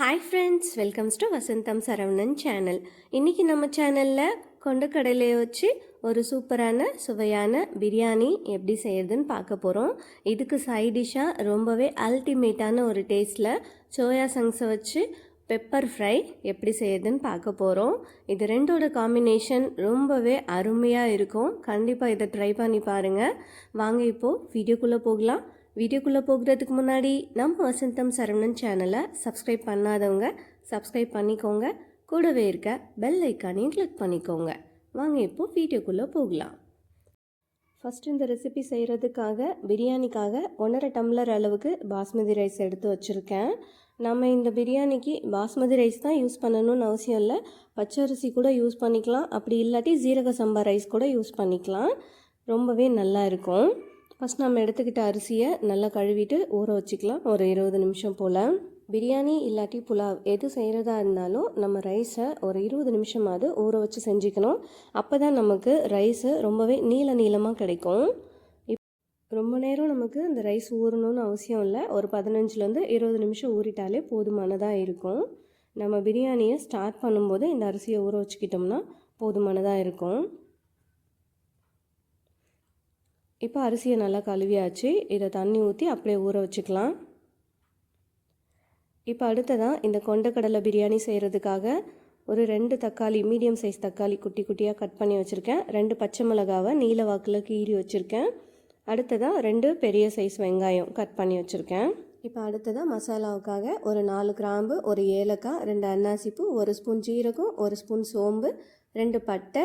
Hi friends welcomes to Vasantham Saravanan channel இன்றைக்கி நம்ம சேனலில் கொண்டக்கடலையை வச்சு ஒரு சூப்பரான சுவையான பிரியாணி எப்படி செய்கிறதுன்னு பார்க்க போகிறோம் இதுக்கு சைடிஷாக ரொம்பவே அல்டிமேட்டான ஒரு டேஸ்ட்டில் சோயா சங்ஸை வச்சு பெப்பர் ஃப்ரை எப்படி செய்யறதுன்னு பார்க்க போகிறோம் இது ரெண்டோட காம்பினேஷன் ரொம்பவே அருமையாக இருக்கும். கண்டிப்பாக இதை ட்ரை பண்ணி பாருங்கள் வாங்க இப்போது வீடியோக்குள்ளே போகலாம். வீடியோக்குள்ளே போகிறதுக்கு முன்னாடி நம்ம வசந்தம் சரவணன் சேனலை சப்ஸ்கிரைப் பண்ணாதவங்க சப்ஸ்கிரைப் பண்ணிக்கோங்க. கூடவே இருக்க பெல் ஐக்கானையும் கிளிக் பண்ணிக்கோங்க. வாங்க இப்போது வீடியோக்குள்ளே போகலாம். ஃபஸ்ட் இந்த ரெசிபி செய்கிறதுக்காக பிரியாணிக்காக ஒன்றரை டம்ளர் அளவுக்கு பாஸ்மதி ரைஸ் எடுத்து வச்சுருக்கேன். நம்ம இந்த பிரியாணிக்கு பாஸ்மதி ரைஸ் தான் யூஸ் பண்ணணும்னு அவசியம் இல்லை. பச்சரிசி கூட யூஸ் பண்ணிக்கலாம். அப்படி இல்லாட்டி ஜீரக சம்பா ரைஸ் கூட யூஸ் பண்ணிக்கலாம். ரொம்பவே நல்லா இருக்கும். ஃபஸ்ட் நம்ம எடுத்துக்கிட்ட அரிசியை நல்லா கழுவிட்டு ஊற வச்சுக்கலாம். ஒரு இருபது நிமிஷம் போல். பிரியாணி இல்லாட்டி புலாவ் எது செய்கிறதா இருந்தாலும் நம்ம ரைஸை ஒரு இருபது நிமிஷமாவது ஊற வச்சு செஞ்சுக்கணும். அப்போ தான் நமக்கு ரைஸு ரொம்பவே நீள நீளமாக கிடைக்கும். இப் ரொம்ப நேரம் நமக்கு இந்த ரைஸ் ஊறணும்னு அவசியம் இல்லை. ஒரு பதினஞ்சுலேருந்து இருபது நிமிஷம் ஊறிட்டாலே போதுமானதாக இருக்கும். நம்ம பிரியாணியை ஸ்டார்ட் பண்ணும்போது இந்த அரிசியை ஊற வச்சுக்கிட்டோம்னா போதுமானதாக இருக்கும். இப்போ அரிசியை நல்லா கழுவியாச்சு. இதை தண்ணி ஊற்றி அப்படியே ஊற வச்சுக்கலாம். இப்போ அடுத்ததாக இந்த கொண்டக்கடலை பிரியாணி செய்கிறதுக்காக ஒரு ரெண்டு தக்காளி மீடியம் சைஸ் தக்காளி குட்டி குட்டியாக கட் பண்ணி வச்சுருக்கேன். ரெண்டு பச்சை மிளகாவை நீல வாக்கில் கீறி வச்சுருக்கேன். அடுத்ததாக ரெண்டு பெரிய சைஸ் வெங்காயம் கட் பண்ணி வச்சுருக்கேன். இப்போ அடுத்ததாக மசாலாவுக்காக ஒரு நாலு கிராம்பு ஒரு ஏலக்காய் ரெண்டு அன்னாசிப்பூ ஒரு ஸ்பூன் ஜீரகம் ஒரு ஸ்பூன் சோம்பு ரெண்டு பட்டை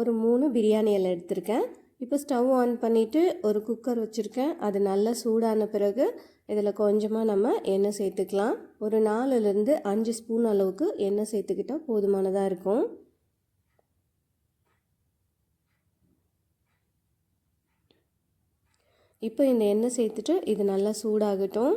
ஒரு மூணு பிரியாணி இலை எடுத்திருக்கேன். இப்போ ஸ்டவ் ஆன் பண்ணிவிட்டு ஒரு குக்கர் வச்சுருக்கேன். அது நல்லா சூடான பிறகு இதில் கொஞ்சமாக நம்ம எண்ணெய் சேர்த்துக்கலாம். ஒரு நாலுலேருந்து அஞ்சு ஸ்பூன் அளவுக்கு எண்ணெய் சேர்த்துக்கிட்டால் போதுமானதாக இருக்கும். இப்போ இந்த எண்ணெய் சேர்த்துட்டு இது நல்லா சூடாகட்டும்.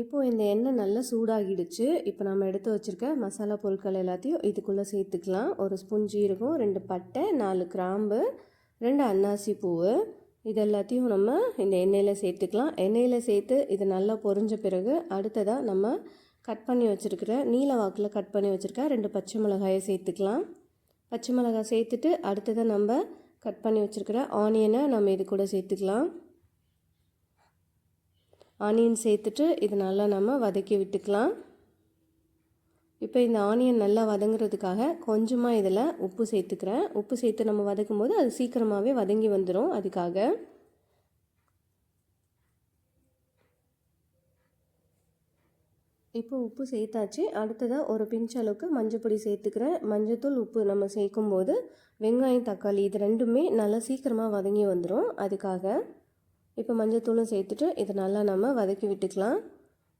இப்போது இந்த எண்ணெய் நல்லா சூடாகிடுச்சு. இப்போ நம்ம எடுத்து வச்சுருக்க மசாலா பொருட்கள் எல்லாத்தையும் இதுக்குள்ளே சேர்த்துக்கலாம். ஒரு ஸ்பூன் ஜீரகம் ரெண்டு பட்டை நாலு கிராம்பு ரெண்டு அன்னாசி பூவு. இது எல்லாத்தையும் நம்ம இந்த எண்ணெயில் சேர்த்துக்கலாம். எண்ணெயில் சேர்த்து இது நல்லா பொரிஞ்ச பிறகு அடுத்ததாக நம்ம கட் பண்ணி வச்சுருக்கிற நீல வாக்கில் கட் பண்ணி வச்சுருக்க ரெண்டு பச்சை மிளகாயை சேர்த்துக்கலாம். பச்சை மிளகாய் சேர்த்துட்டு அடுத்ததாக நம்ம கட் பண்ணி வச்சுருக்கிற ஆனியனை நம்ம இது கூட சேர்த்துக்கலாம். ஆனியன் சேர்த்துட்டு இது நல்லா நம்ம வதக்கி விட்டுக்கலாம். இப்போ இந்த ஆனியன் நல்லா வதங்குறதுக்காக கொஞ்சமாக இதில் உப்பு சேர்த்துக்கிறேன். உப்பு சேர்த்து நம்ம வதக்கும் போது அது சீக்கிரமாகவே வதங்கி வந்துடும் அதுக்காக. இப்போ உப்பு சேர்த்தாச்சு. அடுத்ததாக ஒரு பிஞ்ச் அளவுக்கு மஞ்சப்பொடி சேர்த்துக்கிறேன். மஞ்சத்தூள் உப்பு நம்ம சேர்க்கும் போது வெங்காயம் தக்காளி இது ரெண்டுமே நல்லா சீக்கிரமாக வதங்கி வந்துடும் அதுக்காக. இப்போ மஞ்சத்தூளும் சேர்த்துட்டு இதை நல்லா நம்ம வதக்கி விட்டுக்கலாம்.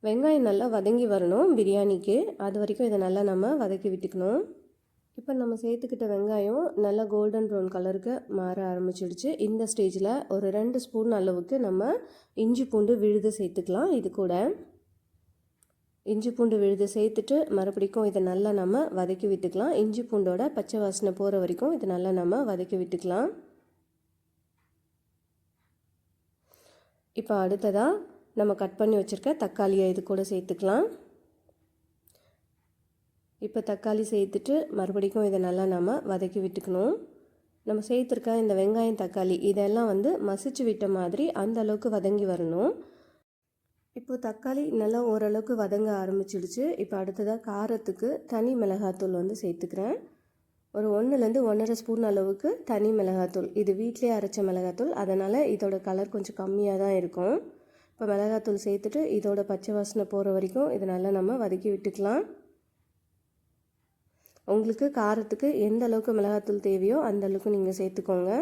வெங்காயம் நல்லா வதங்கி வரணும் பிரியாணிக்கு. அது வரைக்கும் இதை நல்லா நம்ம வதக்கி விட்டுக்கணும். இப்போ நம்ம சேர்த்துக்கிட்ட வெங்காயம் நல்லா கோல்டன் ப்ரௌன் கலருக்கு மாற ஆரம்பிச்சிடுச்சு. இந்த ஸ்டேஜில் ஒரு ரெண்டு ஸ்பூன் அளவுக்கு நம்ம இஞ்சி பூண்டு விழுது சேர்த்துக்கலாம் இது கூட. இஞ்சி பூண்டு விழுது சேர்த்துட்டு மறுபடிக்கும் இதை நல்லா நம்ம வதக்கி விட்டுக்கலாம். இஞ்சி பூண்டோட பச்சை வாசனை போகிற வரைக்கும் இதை நல்லா நம்ம வதக்கி விட்டுக்கலாம். இப்போ அடுத்ததாக நம்ம கட் பண்ணி வச்சுருக்க தக்காளியை இது கூட சேர்த்துக்கலாம். இப்போ தக்காளி சேர்த்துட்டு மறுபடிக்கும் இதை நல்லா நம்ம வதக்கி விட்டுக்கணும். நம்ம சேர்த்துருக்க இந்த வெங்காயம் தக்காளி இதெல்லாம் வந்து மசிச்சு விட்ட மாதிரி அந்த அளவுக்கு வதங்கி வரணும். இப்போ தக்காளி நல்லா ஓரளவுக்கு வதங்க ஆரம்பிச்சிடுச்சு. இப்போ அடுத்ததாக காரத்துக்கு தனி மிளகாத்தூள் வந்து சேர்த்துக்கிறேன். ஒரு ஒன்றுலேருந்து ஒன்றரை ஸ்பூன் அளவுக்கு தனி மிளகாத்தூள். இது வீட்டிலே அரைச்ச மிளகாத்தூள். அதனால் இதோட கலர் கொஞ்சம் கம்மியாக தான் இருக்கும். இப்போ மிளகாத்தூள் சேர்த்துட்டு இதோட பச்சை வாசனை போகிற வரைக்கும் இதை நல்லா நம்ம வதக்கி விட்டுக்கலாம். உங்களுக்கு காரத்துக்கு எந்த அளவுக்கு மிளகாத்தூள் தேவையோ அந்த அளவுக்கு நீங்கள் சேர்த்துக்கோங்க.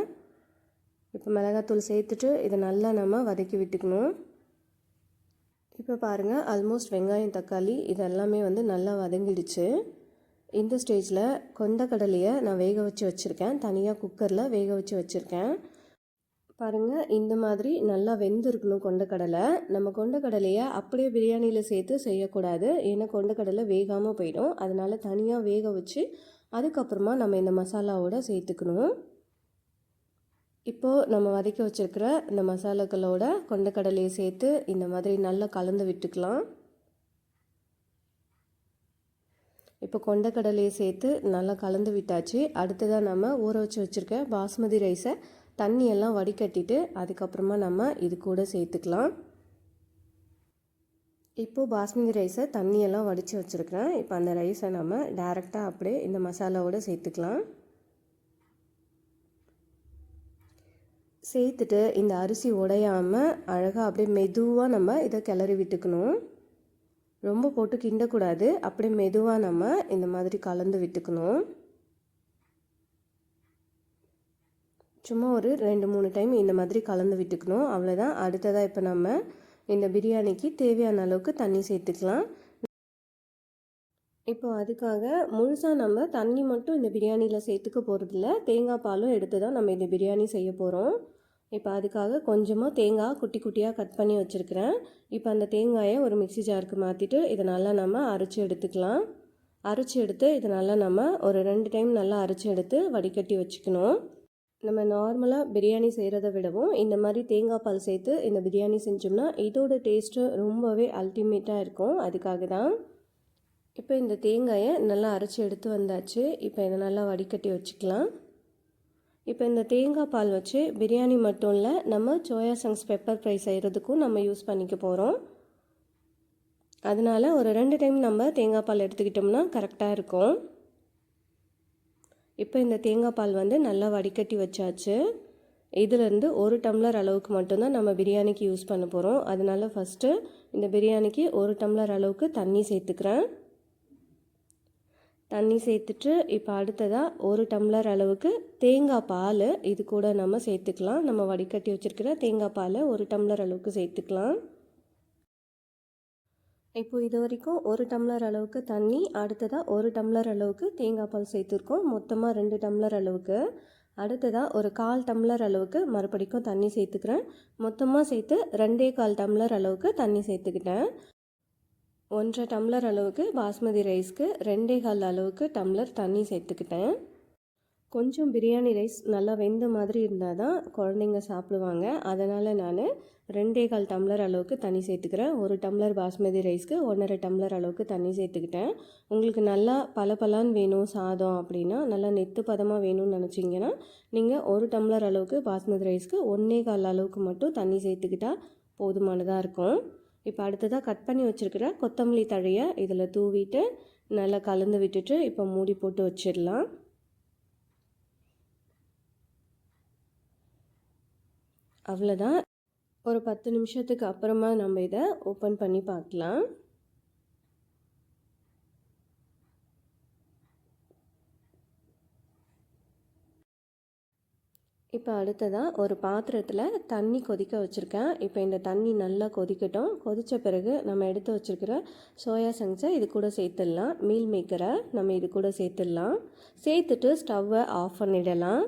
இப்போ மிளகாத்தூள் சேர்த்துட்டு இதை நல்லா நம்ம வதக்கி விட்டுக்கணும். இப்போ பாருங்கள் ஆல்மோஸ்ட் வெங்காயம் தக்காளி இதெல்லாமே வந்து நல்லா வதங்கிடுச்சு. இந்த ஸ்டேஜில் கொண்டக்கடலையை நான் வேக வச்சு வச்சுருக்கேன். தனியாக குக்கரில் வேக வச்சு வச்சுருக்கேன். பாருங்கள் இந்த மாதிரி நல்லா வெந்திருக்கணும் கொண்டக்கடலை நம்ம கொண்டக்கடலையை அப்படியே பிரியாணியில் சேர்த்து செய்யக்கூடாது. ஏன்னா கொண்டக்கடலை வேகாமல் போயிடும். அதனால் தனியாக வேக வச்சு அதுக்கப்புறமா நம்ம இந்த மசாலாவோட சேர்த்துக்கணும். இப்போது நம்ம வதக்கி வச்சுருக்கிற இந்த மசாலாக்களோட கொண்டக்கடலையை சேர்த்து இந்த மாதிரி நல்லா கலந்து விட்டுக்கலாம். இப்போ கொண்டக்கடலையை சேர்த்து நல்லா கலந்து விட்டாச்சு. அடுத்ததாக நம்ம ஊற வச்சு வச்சுருக்க பாஸ்மதி ரைஸை தண்ணியெல்லாம் வடிகட்டிட்டு அதுக்கப்புறமா நம்ம இது கூட சேர்த்துக்கலாம். இப்போது பாஸ்மதி ரைஸை தண்ணியெல்லாம் வடித்து வச்சுருக்கிறேன். இப்போ அந்த ரைஸை நம்ம டேரெக்டாக அப்படியே இந்த மசாலாவோடு சேர்த்துக்கலாம். சேர்த்துட்டு இந்த அரிசி உடையாமல் அழகாக அப்படியே மெதுவாக நம்ம இதை கிளறி விட்டுக்கணும். ரொம்ப போட்டு கிண்டக்கூடாது. அப்படியே மெதுவாக நம்ம இந்த மாதிரி கலந்து விட்டுக்கணும். சும்மா ஒரு ரெண்டு மூணு டைம் இந்த மாதிரி கலந்து விட்டுக்கணும். அவ்வளோதான் அடுத்ததாக இப்போ நம்ம இந்த பிரியாணிக்கு தேவையான அளவுக்கு தண்ணி சேர்த்துக்கலாம். இப்போ அதுக்காக முழுசாக நம்ம தண்ணி மட்டும் இந்த பிரியாணியில் சேர்த்துக்க போகிறதில்ல தேங்காய் பாலும் எடுத்து தான் நம்ம இந்த பிரியாணி செய்ய போகிறோம் இப்போ அதுக்காக கொஞ்சமாக தேங்காய் குட்டி குட்டியாக கட் பண்ணி வச்சுருக்கிறேன். இப்போ அந்த தேங்காயை ஒரு மிக்சி ஜாருக்கு மாற்றிட்டு இதை நல்லா நம்ம அரைச்சி எடுத்துக்கலாம். அரைச்சி எடுத்து இதை நல்லா நம்ம ஒரு ரெண்டு டைம் நல்லா அரைச்சி எடுத்து வடிகட்டி வச்சுக்கணும். நம்ம நார்மலாக பிரியாணி செய்கிறத விடவும் இந்த மாதிரி தேங்காய் பால் சேர்த்து இந்த பிரியாணி செஞ்சோம்னா இதோட டேஸ்ட்டு ரொம்பவே அல்டிமேட்டாக இருக்கும். அதுக்காக தான். இப்போ இந்த தேங்காயை நல்லா அரைச்சி எடுத்து வந்தாச்சு. இப்போ இதை நல்லா வடிகட்டி வச்சுக்கலாம். இப்போ இந்த தேங்காய் பால் வச்சு பிரியாணி மட்டும் இல்லை நம்ம சோயா சங்ஸ் பெப்பர் ஃப்ரை செய்கிறதுக்கும் நம்ம யூஸ் பண்ணிக்க போகிறோம் அதனால் ஒரு ரெண்டு டைம் நம்ம தேங்காய் பால் எடுத்துக்கிட்டோம்னா கரெக்டாக இருக்கும். இப்போ இந்த தேங்காய் பால் வந்து நல்லா வடிகட்டி வச்சாச்சு. இதிலேருந்து ஒரு டம்ளர் அளவுக்கு மட்டும்தான் நம்ம பிரியாணிக்கு யூஸ் பண்ண போகிறோம் அதனால் ஃபஸ்ட்டு இந்த பிரியாணிக்கு ஒரு டம்ளர் அளவுக்கு தண்ணி சேர்த்துக்கிறேன். தண்ணி சேர்த்துட்டு இப்போ அடுத்ததாக ஒரு டம்ளர் அளவுக்கு தேங்காய் பால். இது கூட நம்ம சேர்த்துக்கலாம். நம்ம வடிகட்டி வச்சுருக்கிற தேங்காய் பாலை ஒரு டம்ளர் அளவுக்கு சேர்த்துக்கலாம். இப்போ இது வரைக்கும் ஒரு டம்ளர் அளவுக்கு தண்ணி அடுத்ததாக ஒரு டம்ளர் அளவுக்கு தேங்காய் பால் சேர்த்துருக்கோம். மொத்தமாக ரெண்டு டம்ளர் அளவுக்கு. அடுத்ததாக ஒரு கால் டம்ளர் அளவுக்கு மறுபடிக்கும் தண்ணி சேர்த்துக்கிறேன். மொத்தமாக சேர்த்து ரெண்டே கால் டம்ளர் அளவுக்கு தண்ணி சேர்த்துக்கிட்டேன். ஒன்றரை டம்ளர் அளவுக்கு பாஸ்மதி ரைஸ்க்கு ரெண்டே கால் அளவுக்கு டம்ளர் தண்ணி சேர்த்துக்கிட்டேன். கொஞ்சம் பிரியாணி ரைஸ் நல்லா வெந்த மாதிரி இருந்தால் தான் குழந்தைங்க சாப்பிடுவாங்க. அதனால் நான் ரெண்டே கால் டம்ளர் அளவுக்கு தண்ணி சேர்த்துக்கிறேன். ஒரு டம்ளர் பாஸ்மதி ரைஸ்க்கு ஒன்றரை டம்ளர் அளவுக்கு தண்ணி சேர்த்துக்கிட்டேன். உங்களுக்கு நல்லா பல பலான்னு வேணும் சாதம் அப்படின்னா நல்லா நெத்து பதமாக வேணும்னு நினச்சிங்கன்னா நீங்கள் ஒரு டம்ளர் அளவுக்கு பாஸ்மதி ரைஸ்க்கு ஒன்றே கால் அளவுக்கு மட்டும் தண்ணி சேர்த்துக்கிட்டால் போதுமானதாக இருக்கும். இப்போ அடுத்ததாக கட் பண்ணி வச்சுருக்கிற கொத்தமல்லி தழையை இதில் தூவிட்டு நல்லா கலந்து விட்டுட்டு இப்போ மூடி போட்டு வச்சிடலாம். அவ்வளோதான் ஒரு பத்து நிமிஷத்துக்கு அப்புறமா நம்ம இதை ஓப்பன் பண்ணி பார்க்கலாம். இப்போ அடுத்ததாக ஒரு பாத்திரத்தில் தண்ணி கொதிக்க வச்சுருக்கேன். இப்போ இந்த தண்ணி நல்லா கொதிக்கட்டும். கொதித்த பிறகு நம்ம எடுத்து வச்சுருக்கிற சோயா சங்ஸை இது கூட சேர்த்துடலாம். மீல் மேக்கரை நம்ம இது கூட சேர்த்துடலாம். சேர்த்துட்டு ஸ்டவ்வை ஆஃப் பண்ணிடலாம்.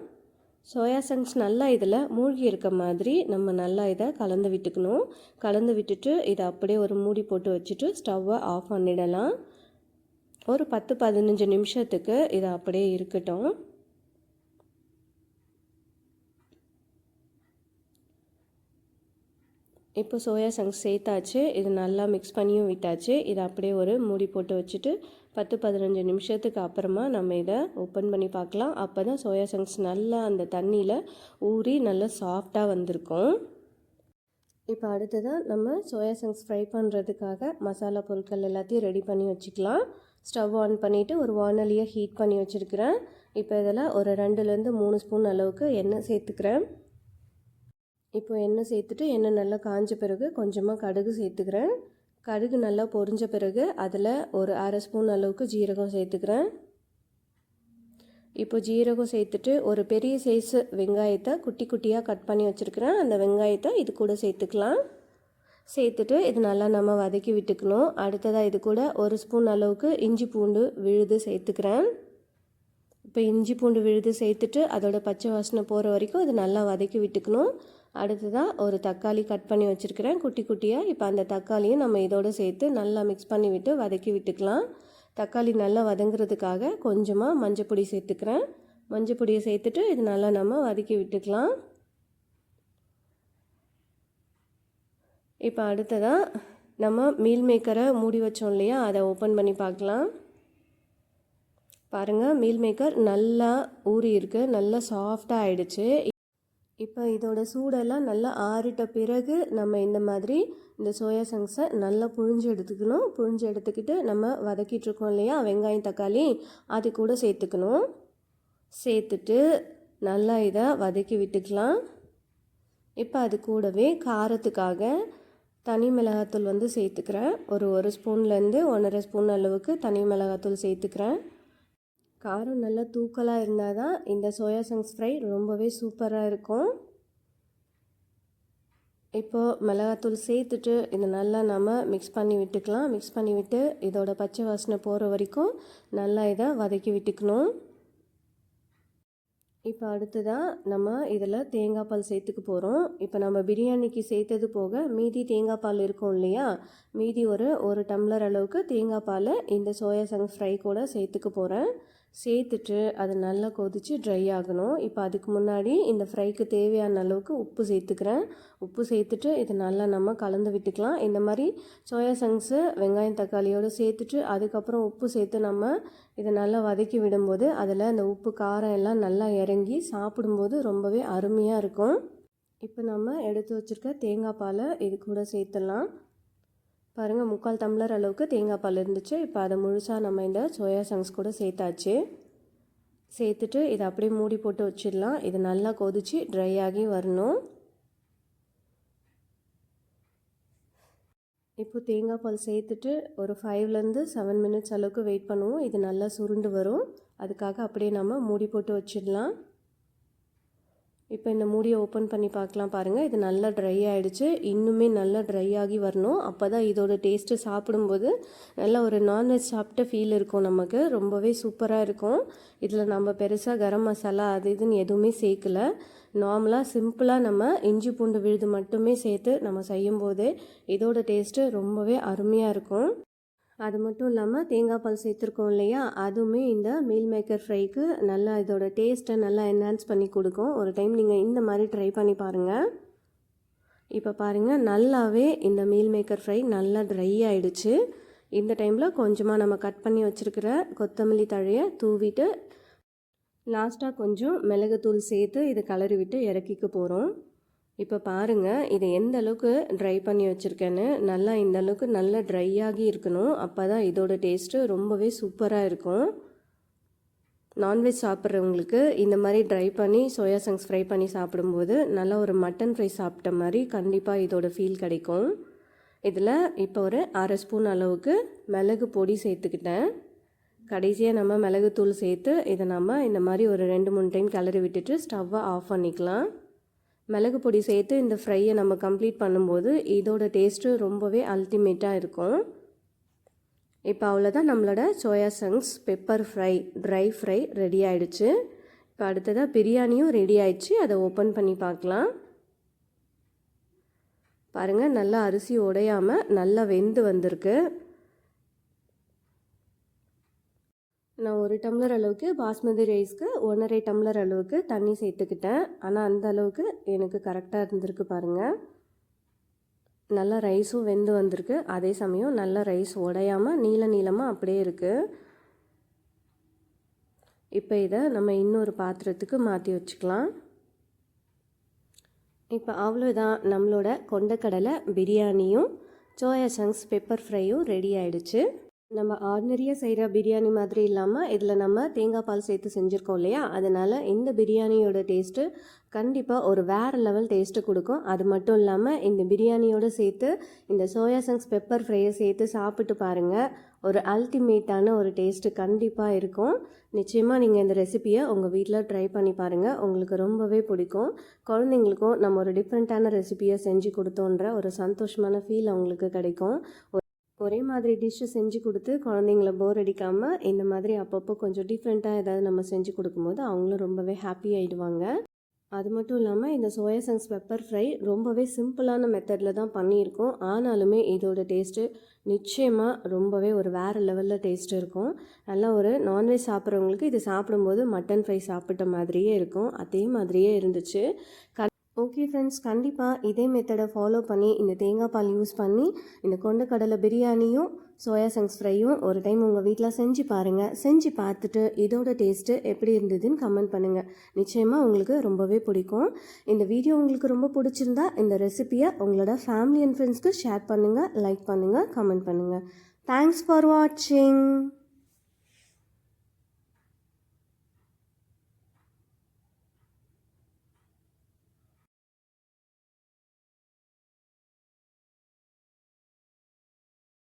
சோயா சங்ஸ் நல்லா இதில் மூழ்கி இருக்க மாதிரி நம்ம நல்லா இதை கலந்து விட்டுக்கணும். கலந்து விட்டுட்டு இதை அப்படியே ஒரு மூடி போட்டு வச்சுட்டு ஸ்டவ்வை ஆஃப் பண்ணிடலாம். ஒரு பத்து பதினஞ்சு நிமிஷத்துக்கு இதை அப்படியே இருக்கட்டும். இப்போ சோயா சங்ஸ் சேர்த்தாச்சு. இது நல்லா மிக்ஸ் பண்ணியும் விட்டாச்சு. இதை அப்படியே ஒரு மூடி போட்டு வச்சுட்டு பத்து பதினஞ்சு நிமிஷத்துக்கு அப்புறமா நம்ம இதை ஓப்பன் பண்ணி பார்க்கலாம். அப்போ தான் சோயா சங்ஸ் நல்லா அந்த தண்ணியில் ஊறி நல்லா சாஃப்டாக வந்திருக்கும். இப்போ அடுத்ததாக நம்ம சோயா சங்ஸ் ஃப்ரை பண்ணுறதுக்காக மசாலா பொருட்கள் எல்லாத்தையும் ரெடி பண்ணி வச்சுக்கலாம். ஸ்டவ் ஆன் பண்ணிவிட்டு ஒரு வானலியை ஹீட் பண்ணி வச்சுருக்கிறேன். இப்போ இதில் ஒரு ரெண்டுலேருந்து மூணு ஸ்பூன் அளவுக்கு எண்ணெய் சேர்த்துக்கிறேன். இப்போ எண்ணெய் சேர்த்துட்டு எண்ணெய் நல்லா காஞ்ச பிறகு கொஞ்சமாக கடுகு சேர்த்துக்கிறேன். கடுகு நல்லா பொரிஞ்ச பிறகு அதில் ஒரு அரை ஸ்பூன் அளவுக்கு ஜீரகம் சேர்த்துக்கிறேன். இப்போ ஜீரகம் சேர்த்துட்டு ஒரு பெரிய சைஸு வெங்காயத்தை குட்டி குட்டியாக கட் பண்ணி வச்சுருக்கிறேன். அந்த வெங்காயத்தை இது கூட சேர்த்துக்கலாம். சேர்த்துட்டு இது நல்லா நம்ம வதக்கி விட்டுக்கணும். அடுத்ததாக இது கூட ஒரு ஸ்பூன் அளவுக்கு இஞ்சி பூண்டு விழுது சேர்த்துக்கிறேன். இப்போ இஞ்சி பூண்டு விழுது சேர்த்துட்டு அதோட பச்சை வாசனை போகிற வரைக்கும் இது நல்லா வதக்கி விட்டுக்கணும். அடுத்ததாக ஒரு தக்காளி கட் பண்ணி வச்சுருக்கிறேன். குட்டி குட்டியாக இப்போ அந்த தக்காளியும் நம்ம இதோடு சேர்த்து நல்லா மிக்ஸ் பண்ணி விட்டு வதக்கி விட்டுக்கலாம். தக்காளி நல்லா வதங்குறதுக்காக கொஞ்சமாக மஞ்சப்பொடி சேர்த்துக்கிறேன். மஞ்சப்பொடியை சேர்த்துட்டு இது நல்லா நம்ம வதக்கி விட்டுக்கலாம். இப்போ அடுத்ததாக நம்ம மீல் மேக்கரை மூடி வச்சோம் இல்லையா? அதை ஓப்பன் பண்ணி பார்க்கலாம். பாருங்கள் மீல் மேக்கர் நல்லா ஊறி இருக்குது நல்லா சாஃப்டாக ஆயிடுச்சு. இப்போ இதோட சூடெல்லாம் நல்லா ஆறிட்ட பிறகு நம்ம இந்த மாதிரி இந்த சோயா சங்ஸை நல்லா புழிஞ்சு எடுத்துக்கணும். புழிஞ்சு எடுத்துக்கிட்டு நம்ம வதக்கிட்டு இருக்கோம் இல்லையா? வெங்காயம் தக்காளி அது கூட சேர்த்துக்கணும். சேர்த்துட்டு நல்லா இதை வதக்கி விட்டுக்கலாம். இப்போ அது கூடவே காரத்துக்காக தனி மிளகாத்தூள் வந்து சேர்த்துக்கிறேன். ஒரு ஒரு ஸ்பூன்லேருந்து ஒன்றரை ஸ்பூன் அளவுக்கு தனி மிளகாத்தூள் சேர்த்துக்கிறேன். காரம் நல்லா தூக்கலாக இருந்தால் தான் இந்த சோயா சங்ஸ் ஃப்ரை ரொம்பவே சூப்பராக இருக்கும். இப்போது மிளகாத்தூள் சேர்த்துட்டு இதை நல்லா நம்ம மிக்ஸ் பண்ணி விட்டுக்கலாம். மிக்ஸ் பண்ணி விட்டு இதோட பச்சை வாசனை போகிற வரைக்கும் நல்லா இதை வதக்கி விட்டுக்கணும். இப்போ அடுத்ததாக நம்ம இதில் தேங்காய் பால் சேர்த்துக்க போகிறோம் இப்போ நம்ம பிரியாணிக்கு சேர்த்தது போக மீதி தேங்காய் பால் இருக்கும் இல்லையா? மீதி ஒரு ஒரு டம்ளர் அளவுக்கு தேங்காய் பாலை இந்த சோயா சங் ஃப்ரை கூட சேர்த்துக்க போகிறேன் சேர்த்துட்டு அது நல்லா கொதித்து ட்ரை ஆகணும். இப்போ அதுக்கு முன்னாடி இந்த ஃப்ரைக்கு தேவையான அளவுக்கு உப்பு சேர்த்துக்கிறேன். உப்பு சேர்த்துட்டு இதை நல்லா நம்ம கலந்து விட்டுக்கலாம். இந்த மாதிரி சோயா சங்ஸு வெங்காயம் தக்காளியோடு சேர்த்துட்டு அதுக்கப்புறம் உப்பு சேர்த்து நம்ம இதை நல்லா வதக்கி விடும்போது அதில் அந்த உப்பு காரம் எல்லாம் நல்லா இறங்கி சாப்பிடும்போது ரொம்பவே அருமையாக இருக்கும். இப்போ நம்ம எடுத்து வச்சுருக்க தேங்காய் பாலை இது கூட சேர்த்துடலாம். பாருங்கள் முக்கால் டம்ளர் அளவுக்கு தேங்காய் பால் இருந்துச்சு. இப்போ அதை முழுசாக நம்ம இந்த சோயா சங்ஸ் கூட சேர்த்தாச்சு. சேர்த்துட்டு இதை அப்படியே மூடி போட்டு வச்சிடலாம். இது நல்லா கொதித்து ட்ரை ஆகி வரணும். இப்போ தேங்காய் பால் சேர்த்துட்டு ஒரு ஃபைவ்லேருந்து செவன் மினிட்ஸ் அளவுக்கு வெயிட் பண்ணுவோம். இது நல்லா சுருண்டு வரும். அதுக்காக அப்படியே நம்ம மூடி போட்டு வச்சிடலாம். இப்போ இந்த மூடியை ஓப்பன் பண்ணி பார்க்கலாம் பாருங்கள் இது நல்லா ட்ரை ஆகிடுச்சு இன்னுமே நல்லா ட்ரை ஆகி வரணும். அப்போ தான் இதோட டேஸ்ட்டு சாப்பிடும்போது நல்லா ஒரு நான்வெஜ் சாப்பிட்ட ஃபீல் இருக்கும் நமக்கு. ரொம்பவே சூப்பராக இருக்கும். இதில் நம்ம பெருசாக கரம் மசாலா அது இதுன்னு எதுவுமே சேர்க்கல. நார்மலாக சிம்பிளாக நம்ம இஞ்சி பூண்டு விழுது மட்டுமே சேர்த்து நம்ம செய்யும்போது இதோட டேஸ்ட்டு ரொம்பவே அருமையாக இருக்கும். அது மட்டும் இல்லாமல் தேங்காய் பால் சேர்த்துருக்கோம் இல்லையா? அதுவுமே இந்த மீல் மேக்கர் ஃப்ரைக்கு நல்லா இதோட டேஸ்ட்டை நல்லா என்ஹான்ஸ் பண்ணி கொடுக்கும். ஒரு டைம் நீங்கள் இந்த மாதிரி ட்ரை பண்ணி பாருங்கள் இப்போ பாருங்கள் நல்லாவே இந்த மீல் மேக்கர் ஃப்ரை நல்லா ட்ரை ஆகிடுச்சு இந்த டைமில் கொஞ்சமாக நம்ம கட் பண்ணி வச்சுருக்கிற கொத்தமல்லி தழையை தூவிட்டு லாஸ்ட்டாக கொஞ்சம் மிளகுத்தூள் சேர்த்து இதை கலரி விட்டு இறக்கிக்க போகிறோம் இப்போ பாருங்கள் இதை எந்த அளவுக்கு ட்ரை பண்ணி வச்சுருக்கேன்னு நல்லா இந்த அளவுக்கு நல்லா ட்ரை ஆகி இருக்கணும். அப்போ தான் இதோட டேஸ்ட்டு ரொம்பவே சூப்பராக இருக்கும். நான்வெஜ் சாப்பிட்றவங்களுக்கு இந்த மாதிரி ட்ரை பண்ணி சோயா சங்ஸ் ஃப்ரை பண்ணி சாப்பிடும்போது நல்லா ஒரு மட்டன் ஃப்ரை சாப்பிட்ட மாதிரி கண்டிப்பாக இதோட ஃபீல் கிடைக்கும். இதில் இப்போ ஒரு அரை ஸ்பூன் அளவுக்கு மிளகு பொடி சேர்த்துக்கிட்டேன். கடைசியாக நம்ம மிளகுத்தூள் சேர்த்து இதை நம்ம இந்த மாதிரி ஒரு ரெண்டு மூணு டைம் கிளறி விட்டுட்டு ஸ்டவ்வை ஆஃப் பண்ணிக்கலாம். மிளகு பொடி சேர்த்து இந்த ஃப்ரையை நம்ம கம்ப்ளீட் பண்ணும்போது இதோட டேஸ்ட்டு ரொம்பவே அல்டிமேட்டாக இருக்கும். இப்போ அவ்வளோதான் நம்மளோட soya chunks pepper fry dry fry ready ஆயிடுச்சு. இப்போ அடுத்ததாக பிரியாணியும் ரெடி ஆயிடுச்சு. அதை ஓப்பன் பண்ணி பார்க்கலாம். பாருங்கள் நல்லா அரிசி உடையாமல் நல்லா வெந்து வந்திருக்கு. நான் ஒரு டம்ளர் அளவுக்கு பாஸ்மதி ரைஸ்க்கு ஒன்றரை டம்ளர் அளவுக்கு தண்ணி சேர்த்துக்கிட்டேன். ஆனால் அந்த அளவுக்கு எனக்கு கரெக்டாக இருந்திருக்கு பாருங்கள் நல்லா ரைஸும் வெந்து வந்திருக்கு. அதே சமயம் நல்லா ரைஸ் உடையாமல் நீள நீளமாக அப்படியே இருக்குது இப்போ இதை நம்ம இன்னொரு பாத்திரத்துக்கு மாற்றி வச்சுக்கலாம். இப்போ அவ்வளோதான் நம்மளோட கொண்டக்கடலை பிரியாணியும் சோயா சங்ஸ் பெப்பர் ஃப்ரையும் ரெடி ஆயிடுச்சு. நம்ம ஆர்டினரியாக செய்கிற பிரியாணி மாதிரி இல்லாமல் இதில் நம்ம தேங்காய் பால் சேர்த்து செஞ்சுருக்கோம் இல்லையா? அதனால் இந்த பிரியாணியோட டேஸ்ட்டு கண்டிப்பாக ஒரு வேறு லெவல் டேஸ்ட்டு கொடுக்கும். அது மட்டும் இல்லாமல் இந்த பிரியாணியோடு சேர்த்து இந்த சோயா சங்ஸ் பெப்பர் ஃப்ரையை சேர்த்து சாப்பிட்டு பாருங்கள் ஒரு அல்டிமேட்டான ஒரு டேஸ்ட்டு கண்டிப்பாக இருக்கும். நிச்சயமாக நீங்கள் இந்த ரெசிப்பியை உங்கள் வீட்டில் ட்ரை பண்ணி பாருங்கள் உங்களுக்கு ரொம்பவே பிடிக்கும். குழந்தைங்களுக்கும் நம்ம ஒரு டிஃப்ரெண்ட்டான ரெசிப்பியை செஞ்சு கொடுத்தோன்ற ஒரு சந்தோஷமான ஃபீல் அவங்களுக்கு கிடைக்கும். ஒரே மாதிரி டிஷ்ஷு செஞ்சு கொடுத்து குழந்தைங்கள போர் அடிக்காமல் இந்த மாதிரி அப்பப்போ கொஞ்சம் டிஃப்ரெண்ட்டாக ஏதாவது நம்ம செஞ்சு கொடுக்கும்போது அவங்களும் ரொம்பவே ஹாப்பி ஆகிடுவாங்க அது மட்டும் இல்லாமல் இந்த சோயா சங்ஸ் பெப்பர் ஃப்ரை ரொம்பவே சிம்பிளான மெத்தடில் தான் பண்ணியிருக்கோம். ஆனாலுமே இதோட டேஸ்ட்டு நிச்சயமாக ரொம்பவே ஒரு வேறு லெவலில் டேஸ்ட் இருக்கும். நல்லா ஒரு நான்வெஜ் சாப்பிட்றவங்களுக்கு இது சாப்பிடும்போது மட்டன் ஃப்ரை சாப்பிட்ட மாதிரியே இருக்கும். அதே மாதிரியே இருந்துச்சு. ஓகே ஃப்ரெண்ட்ஸ் கண்டிப்பாக இதே மெத்தடை ஃபாலோ பண்ணி இந்த தேங்காய் பால் யூஸ் பண்ணி இந்த கொண்டக்கடலை பிரியாணியும் சோயா சங்ஸ் ஃப்ரையும் ஒரு டைம் உங்கள் வீட்டில் செஞ்சு பாருங்கள் செஞ்சு பார்த்துட்டு இதோட டேஸ்ட்டு எப்படி இருந்ததுன்னு கமெண்ட் பண்ணுங்கள் நிச்சயமாக உங்களுக்கு ரொம்பவே பிடிக்கும். இந்த வீடியோ உங்களுக்கு ரொம்ப பிடிச்சிருந்தா இந்த ரெசிபியை உங்களோட ஃபேமிலி அண்ட் ஃப்ரெண்ட்ஸ்க்கு ஷேர் பண்ணுங்கள் லைக் பண்ணுங்கள் கமெண்ட் பண்ணுங்கள் தேங்க்ஸ் ஃபார் வாட்சிங்